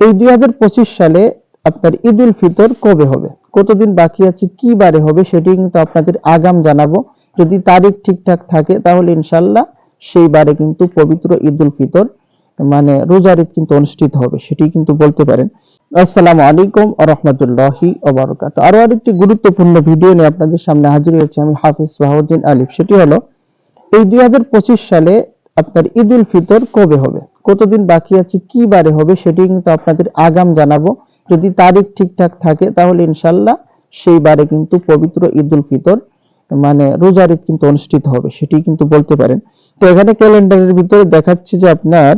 এই দুই হাজার পঁচিশ সালে আপনার ঈদ উল ফিতর কবে হবে? কতদিন বাকি আছে? কি বারে হবে? সেটি কিন্তু আপনাদের আগাম জানাব। যদি তারিখ ঠিকঠাক থাকে, তাহলে ইনশাল্লাহ সেই বারে কিন্তু পবিত্র ঈদ উল ফিতর মানে রোজার ঈদ কিন্তু অনুষ্ঠিত হবে, সেটি কিন্তু বলতে পারেন। আসসালামু আলাইকুম রহমতুল্লাহি ওবরকাত আরও আরেকটি গুরুত্বপূর্ণ ভিডিও নিয়ে আপনাদের সামনে হাজির হয়েছে আমি হাফিজ বাহাউদ্দিন আলিফ। সেটি হলো, এই দুই হাজার পঁচিশ সালে আপনার ঈদ উল ফিতর কবে হবে? কতদিন বাকি আছে, কি বারে হবে সেটি কিন্তু আপনাদের আগাম জানাব। যদি তারিখ ঠিকঠাক থাকে, তাহলে ইনশাল্লাহ সেই বারে কিন্তু পবিত্র ঈদ উল ফিতর মানে রোজার ঈদ কিন্তু অনুষ্ঠিত হবে, সেটি কিন্তু বলতে পারেন। তো এখানে ক্যালেন্ডারের ভিতরে দেখাচ্ছে যে আপনার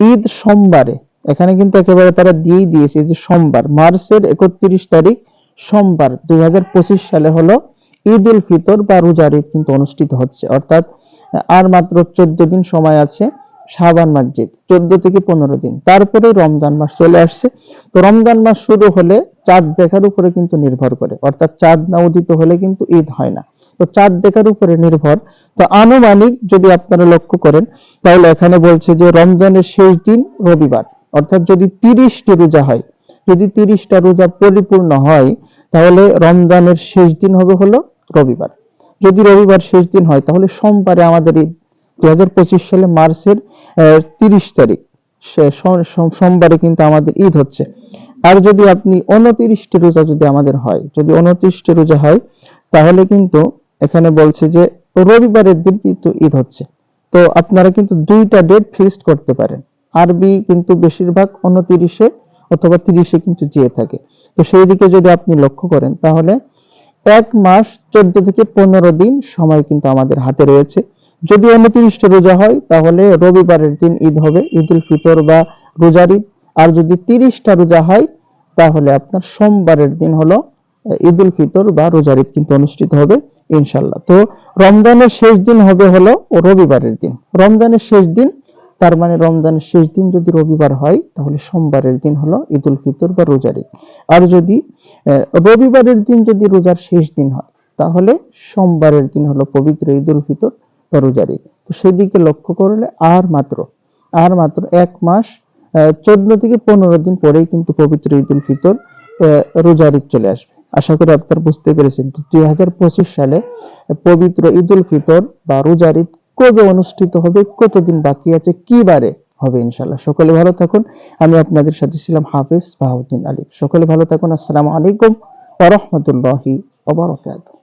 ঈদ সোমবারে, এখানে কিন্তু একেবারে তারা দিয়েই দিয়েছে যে সোমবার, মার্চের একত্রিশ তারিখ সোমবার, দুই হাজার পঁচিশ সালে হলো ঈদ উল ফিতর বা রোজার ঈদ কিন্তু অনুষ্ঠিত হচ্ছে। অর্থাৎ আর মাত্র চোদ্দ দিন সময় আছে। শাবান মসজিদ, চোদ্দ থেকে পনেরো দিন। তারপরে রমজান মাস চলে আসছে। তো রমজান মাস শুরু হলে চাঁদ দেখার উপরে কিন্তু নির্ভর করে। অর্থাৎ চাঁদ না উদিত হলে কিন্তু ঈদ হয় না। তো চাঁদ দেখার উপরে নির্ভর। তো আনুমানিক যদি আপনারা লক্ষ্য করেন, তাহলে এখানে বলছে যে রমজানের শেষ দিন রবিবার। অর্থাৎ যদি তিরিশটি রোজা হয়, যদি তিরিশটা রোজা পরিপূর্ণ হয়, তাহলে রমজানের শেষ দিন হবে হলো রবিবার। যদি রবিবার শেষ দিন হয়, তাহলে সোমবারে আমাদের ঈদ দুই হাজার পঁচিশ সালে মার্চের তিরিশ তারিখ সোমবারে কিন্তু আমাদের ঈদ হচ্ছে। আর যদি আপনি উনত্রিশটি রোজা যদি আমাদের হয়, যদি উনত্রিশটি রোজা হয়, তাহলে কিন্তু এখানে বলছে যে রবিবারের দিন কিন্তু ঈদ হচ্ছে। তো আপনারা কিন্তু দুইটা ডেট ফিক্সড করতে পারেন। আরবি কিন্তু বেশিরভাগ উনত্রিশে অথবা তিরিশে কিন্তু যেয়ে থাকে। তো সেই দিকে যদি আপনি লক্ষ্য করেন, তাহলে এক মাস চোদ্দ থেকে পনেরো দিন সময় কিন্তু আমাদের হাতে রয়েছে। যদি উনত্রিশটা রোজা হয় তাহলে রবিবারের দিন ঈদ হবে ঈদ উল ফিতর বা রোজার ঈদ। আর যদি তিরিশটা রোজা হয় তাহলে আপনার সোমবারের দিন হলো আহ, ঈদ উল ফিতর বা রোজার ঈদ কিন্তু অনুষ্ঠিত হবে ইনশাল্লাহ তো রমজানের শেষ দিন হবে হলো রবিবারের দিন। রমজানের শেষ দিন তার মানে রমজানের শেষ দিন যদি রবিবার হয় তাহলে সোমবারের দিন হলো ঈদ উল ফিতর বা রোজার ঈদ। আর যদি রবিবারের দিন যদি রোজার শেষ দিন হয় তাহলে সোমবারের দিন হলো পবিত্র ঈদ উল ফিতর বা রোজার তো সেদিকে লক্ষ্য করলে আর মাত্র আর মাত্র এক মাস চোদ্দ থেকে পনেরো দিন পরেই কিন্তু পবিত্র ঈদ উল ফিতর রোজার চলে আসবে। আশা করি আপনারা বুঝতে পেরেছেন দুই হাজার পঁচিশ সালে পবিত্র ঈদ উল ফিতর বা রোজার কবে অনুষ্ঠিত হবে, কতদিন বাকি আছে, কি বারে হবে ইনশাল্লাহ সকলে ভালো থাকুন। আমি আপনাদের সাথে ছিলাম হাফিজ বাহাউদ্দিন আলী। সকলে ভালো থাকুন। আসসালামু আলাইকুম ওয়া রাহমাতুল্লাহি ওয়া বারাকাতুহু।